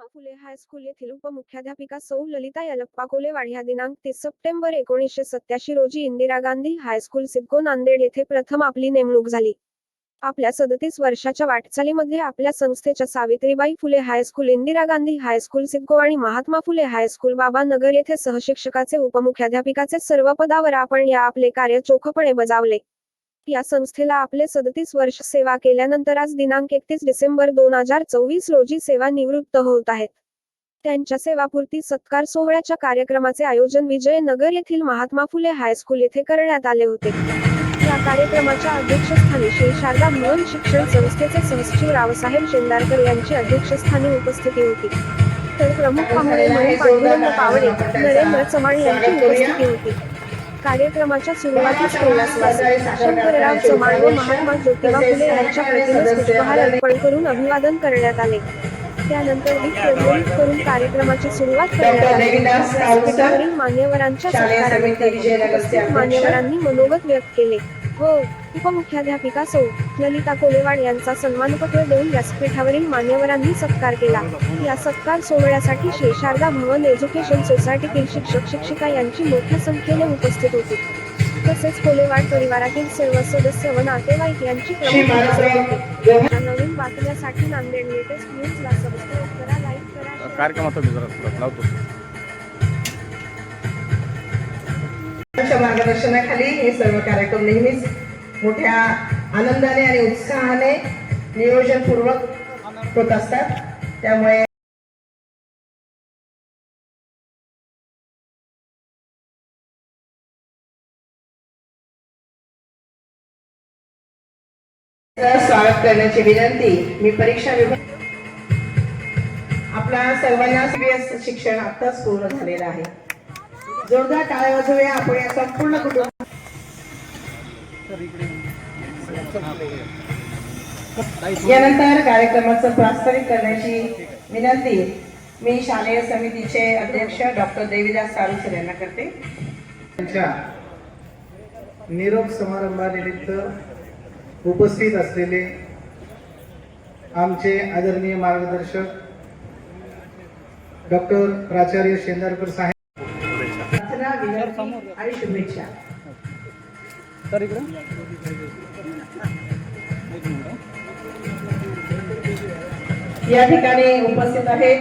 Mahatma Phule high school येथील उपमुख्याध्यापिका सौ ललिता यलप्पा कोलेवाड ह्या दिनांक तीस सप्टेंबर एकोणीसशे सत्याऐंशी रोजी इंदिरा गांधी हायस्कूल सिडको नांदेड येथे प्रथम आपली नेमणूक झाली. आपल्या सदतीस वर्षाच्या वाटचालीमध्ये आपल्या संस्थेच्या Savitribai Phule high school Indira Gandhi high school CIDCO आणि महात्मा फुले हायस्कूल बाबा नगर येथे सहशिक्षकाचे उपमुख्याध्यापिकाचे सर्व पदावर आपण या आपले कार्य चोखपणे बजावले. या संस्थेला आपले सदतीस वर्ष सेवा केल्यानंतर आज दिनांक एकतीस डिसेंबर दोन हजार चोवीस रोजी सेवा निवृत्त होत आहेत. त्यांच्या सेवापूर्ती सत्कार सोहळ्याच्या कार्यक्रमाचे आयोजन विजयनगर येथील महात्मा फुले हायस्कूल येथे करण्यात आले होते. या कार्यक्रमाच्या अध्यक्षस्थानी श्री शारदा भवन शिक्षण संस्थेचे सहसचिव रावसाहेब शेंदारकर यांची अध्यक्षस्थानी उपस्थिती होती. तर प्रमुख पाहुणे म्हणून पांडुरंग पावडे नरेंद्र चव्हाण यांची उपस्थिती होती. कार्यक्रमाच्या सुरुवातीस शंकरराव चव्हाण व महात्मा ज्योतिबा फुले यांच्या प्रतिमेस पुष्पहार अर्पण करून अभिवादन करण्यात आले. त्यानंतर दीप प्रज्वलित करून कार्यक्रमाची सुरुवात करण्यात आली. मान्यवरांच्या. मान्यवरांनी मनोगत व्यक्त केले. व उपमुख्याध्यापिका सौ. ललिता कोलेवाड यांचा सन्मानपत्र देऊन व्यासपीठावरील मान्यवरांनी सत्कार केला. या सत्कार सोहळ्यासाठी श्री शारदा भवन एज्युकेशन सोसायटीतील शिक्षक शिक्षिका यांची मोठ्या संख्येने उपस्थित होती. तसेच कोलेवाड परिवारातील सर्व सदस्य व नातेवाईक यांची नवीन बातम्यासाठी नांदेड लेटेस्ट न्यूजला सबस्क्राईब करा लाईक करा लावतो. मार्गदर्शनाखाली हे सर्व कार्यक्रम नेहमीच मोठ्या आनंदाने आणि उत्साहाने नियोजनपूर्वक होत असतात. त्यामुळे स्वागत करण्याची विनंती. मी परीक्षा विभाग आपला सर्वांना सीबीएस शिक्षण आताच पूर्ण झालेलं आहे. जोरदार टाळ्या वाजवूया आपण या संपूर्ण कुटुंब यानंतर कार्यक्रमाचं प्रास्ताविक करण्याची विनंती मी शालेय समितीचे अध्यक्ष डॉक्टर देवीदास साळुसर यांना करते. त्यांच्या निरोप समारंभानिमित्त उपस्थित असलेले आमचे आदरणीय मार्गदर्शक डॉक्टर प्राचार्य शेंदारकर साहेब. प्रार्थना विनंती आणि शुभेच्छा. तर इकडं. या ठिकाणी उपस्थित आहेत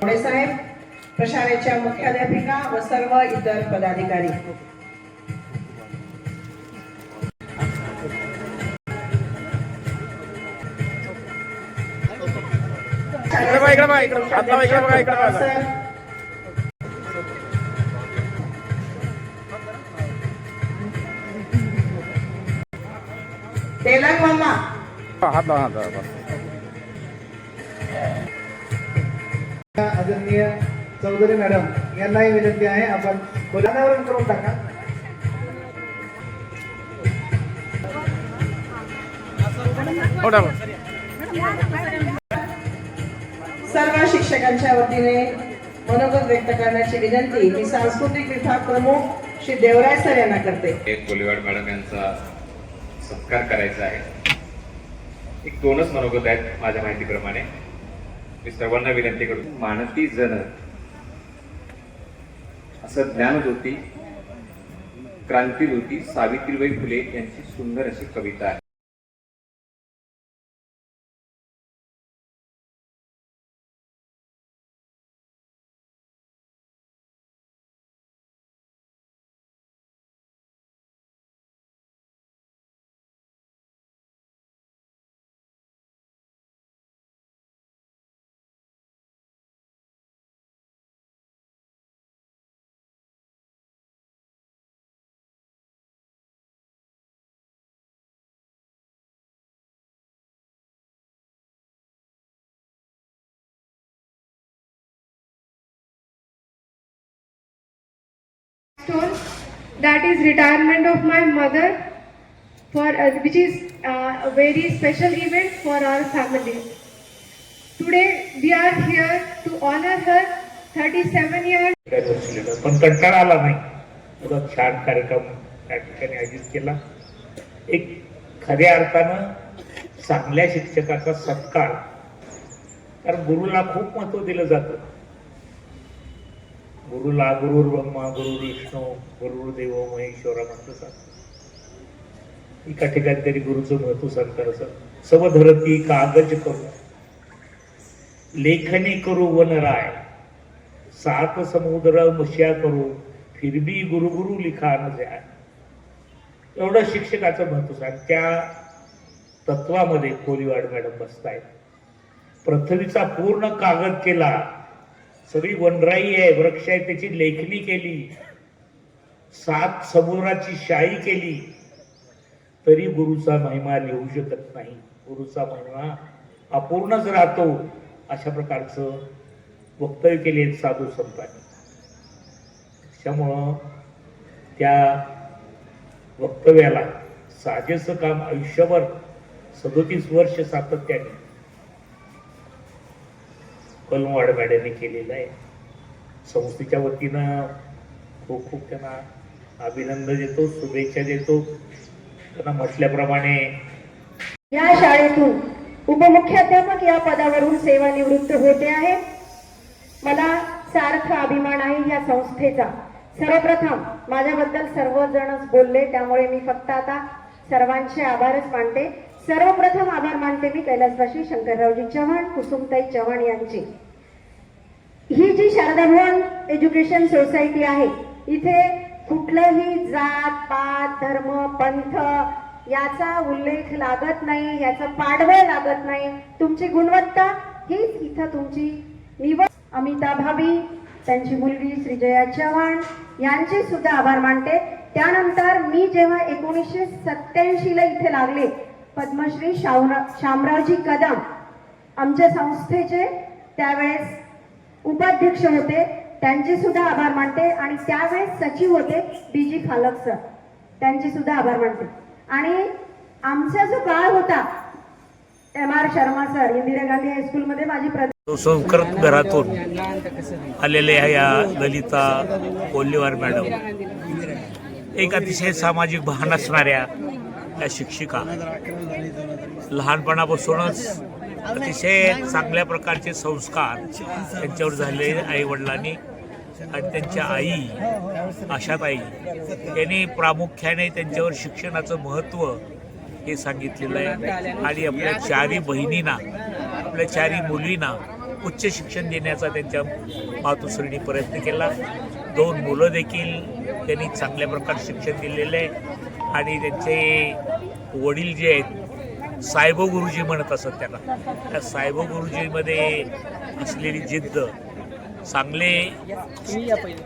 पुणे साहेब प्रशालेच्या मुख्याध्यापिका व सर्व इतर पदाधिकारी. इकडे इकडे इकडे इकडे तेलंग मामा हात. आदरणीय चौधरी मॅडम यांनाही विनंती आहे आपण बोलावरून करून टाका हो. सर्व शिक्षकांच्या वतीने मनोगत व्यक्त करण्याची विनंती मी सांस्कृतिक विभाग प्रमुख श्री देवराय सर यांना करते एक कोलिवाड मॅडम यांचा सत्कार करायचा आहे. एक दोनच मनोगत आहेत माझ्या माहितीप्रमाणे. मी सर्वांना विनंती करतो मानती जन. असं ज्ञान होती क्रांती होती सावित्रीबाई फुले यांची सुंदर अशी कविता आहे. Milestone that is retirement of my mother for uh, which is uh, a very special event for our family today we are here to honor her 37 years पण कंटाळा आला नाही एवढा छान कार्यक्रम त्या ठिकाणी आयोजित केला एक खऱ्या अर्थानं चांगल्या शिक्षकाचा सत्कार कारण गुरुला खूप महत्त्व दिलं जातं गुरुला गुरुर ब्रह्मा गुरु विष्णू गुरुदेव महेश्वरा म्हटलं जातं एका ठिकाणी तरी गुरुचं महत्त्व सांगतात असं समधरती कागज करू. लेखनी करू वनराय. सात समुद्र मशिया करू. फिरबी गुरु गुरु लिखा न जाय एवढं शिक्षकाचं महत्त्व सांग त्या तत्वामध्ये कोलीवाड मॅडम बसतायत. पृथ्वीचा पूर्ण कागद केला. सगळी वनराई आहे वृक्ष आहे त्याची लेखणी केली. सात समुद्राची शाई केली. तरी गुरुचा महिमा लिहू शकत नाही. गुरुचा महिमा अपूर्णच राहतो. अशा प्रकारचं वक्तव्य केले साधू संतांनी. त्यामुळं त्या वक्तव्याला साजेचं काम आयुष्यभर सदोतीस वर्ष सातत्याने कलमवाड मॅडमने केलेलं आहे. संस्थेच्या वतीनं खूप खूप त्यांना अभिनंदन देतो शुभेच्छा देतो. त्यांना म्हटल्याप्रमाणे या शाळेतून उपमुख्याध्यापक या पदावरून सेवानिवृत्त होते आहे. मला सार्थ अभिमान आहे या संस्थेचा. सर्वप्रथम माझ्याबद्दल सर्वजणच बोलले त्यामुळे मी फक्त आता सर्वांचे आभारच मानते. सर्वप्रथम आभार मानते मी कैलासवासी शंकररावजी चव्हाण कुसुमताई चव्हाण यांचे. ही जी शारदा भवन एज्युकेशन सोसायटी आहे इथे कुठलंही जात पात धर्म पंथ याचा उल्लेख लागत नाही याचं पाडवं लागत नाही. तुमची गुणवत्ता हीच इथं तुमची निवड. अमिता भाभी त्यांची मुलगी श्रीजया चव्हाण यांचे सुद्धा आभार मानते. त्यानंतर मी जेव्हा एकोणीसशे सत्याऐंशी ला इथे लागले पद्मश्री शावरा शामरावजी कदम आमच्या संस्थेचे त्यावेळेस उपाध्यक्ष होते. त्यांचे सुद्धा आभार मानते. आणि त्यावेळेस सचिव होते बी जी फालक सर. त्यांचे सुद्धा आभार मानते. आणि आमचा जो काळ होता M R Sharma sir Indira Gandhi हायस्कूलमध्ये माझी संस्कृत घरातून आलेल्या या ललिता कोल्हेवार मॅडम. एक अतिशय सामाजिक भान असणाऱ्या त्या शिक्षिका. लहानपणापासूनच अतिशय चांगल्या प्रकारचे संस्कार त्यांच्यावर झाले आई वडिलांनी आणि त्यांच्या आई आशाताई यांनी प्रामुख्याने त्यांच्यावर शिक्षणाचं महत्त्व हे सांगितलेलं आहे. आणि आपल्या चारी बहिणींना आपल्या चारी मुलींना उच्च शिक्षण देण्याचा त्यांच्या मातुश्रीने प्रयत्न केला. दोन मुलं देखील त्यांनी चांगल्या प्रकारे शिक्षण दिलेलं आहे. आणि त्यांचे वडील जे आहेत सायबो गुरुजी म्हणत असत त्यांना त्या सायबो गुरुजीमध्ये असलेली जिद्द चांगले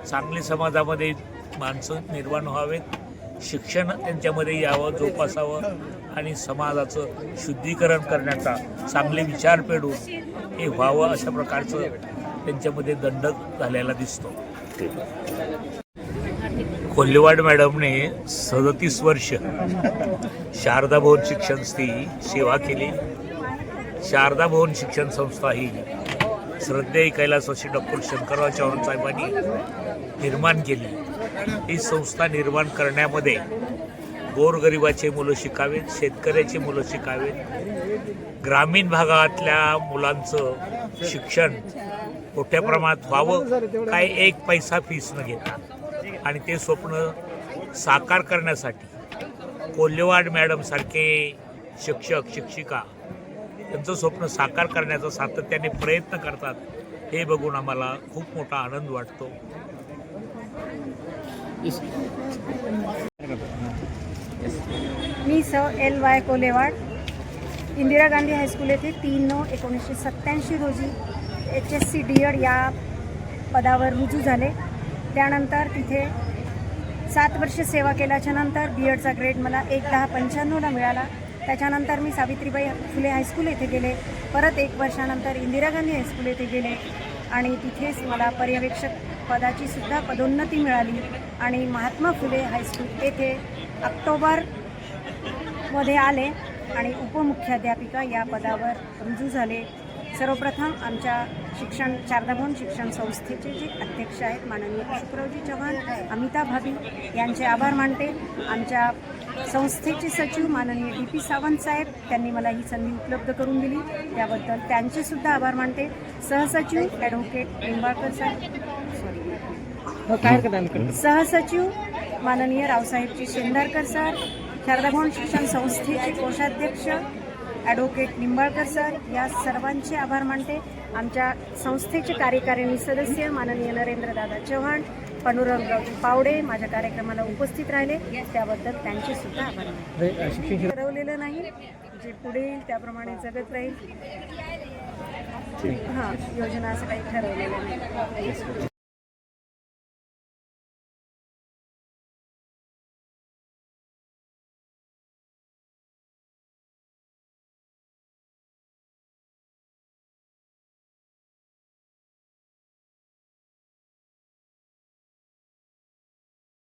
चांगले समाजामध्ये माणसं निर्माण व्हावेत शिक्षण त्यांच्यामध्ये यावं जोपासावं आणि समाजाचं शुद्धीकरण करण्याचा चांगले विचार पेडून हे व्हावं अशा प्रकारचं त्यांच्यामध्ये दंडक झालेला दिसतो. कोल्हेवाड मॅडमने सदतीस वर्ष शारदा भवन शिक्षण सेवा केली. शारदा भवन शिक्षण संस्था ही श्रद्धेय कैलासवासी डॉक्टर शंकरराव चव्हाण साहेबांनी निर्माण केली. ही संस्था निर्माण करण्यामध्ये गोरगरिबाचे मुलं शिकावेत शेतकऱ्याची मुलं शिकावेत. ग्रामीण भागातल्या मुलांचं शिक्षण मोठ्या प्रमाणात व्हावं. काय एक पैसा फीस न घेता. आणि ते स्वप्न साकार करण्यासाठी कोल्हेवाड मॅडमसारखे शिक्षक शिक्षिका त्यांचं स्वप्न साकार करण्याचा सातत्याने प्रयत्न करतात हे बघून आम्हाला खूप मोठा आनंद वाटतो. मी S L Y Kolewad Indira Gandhi high school येथे तीन नऊ एकोणीसशे सत्त्याऐंशी रोजी H S C D Ed या पदावर रुजू झाले. त्यानंतर तिथे सात वर्ष सेवा केल्याच्यानंतर बी एडचा ग्रेड मला एक दहा पंच्याण्णवला मिळाला. त्याच्यानंतर मी सावित्रीबाई फुले हायस्कूल येथे गेले. परत एक वर्षानंतर इंदिरा गांधी हायस्कूल येथे गेले. आणि तिथेच मला पर्यवेक्षक पदाची सुद्धा पदोन्नती मिळाली. आणि महात्मा फुले हायस्कूल येथे ऑक्टोबरमध्ये आले आणि उपमुख्याध्यापिका या पदावर रुजू झाले. सर्वप्रथम आमच्या शिक्षण शारदाभवन शिक्षण संस्थेचे जे अध्यक्ष आहेत माननीय शुक्रवजी चव्हाण अमिता भाभी यांचे आभार मानते. आमच्या संस्थेचे सचिव माननीय डी पी सावंत साहेब त्यांनी मला ही संधी उपलब्ध करून दिली. त्याबद्दल त्यांचे सुद्धा आभार मानते. सहसचिव ॲडव्होकेट निंबाळकर साहेब. सॉरी सहसचिव माननीय रावसाहेबजी शेंदारकर सर शारदाभवन शिक्षण संस्थेचे कोषाध्यक्ष ॲडव्होकेट निंबाळकर सर या सर्वांचे आभार मानते. आमच्या संस्थेचे कार्यकारिणी सदस्य माननीय नरेंद्रदादा चव्हाण पांडुरंगरावजी पावडे माझ्या कार्यक्रमाला उपस्थित राहिले. त्याबद्दल त्यांचे सुद्धा आभार मानते. ठरवलेलं नाही. जे पुढे येईल त्याप्रमाणे जगत राहील. हां योजना असं काही ठरवलेलं नाही.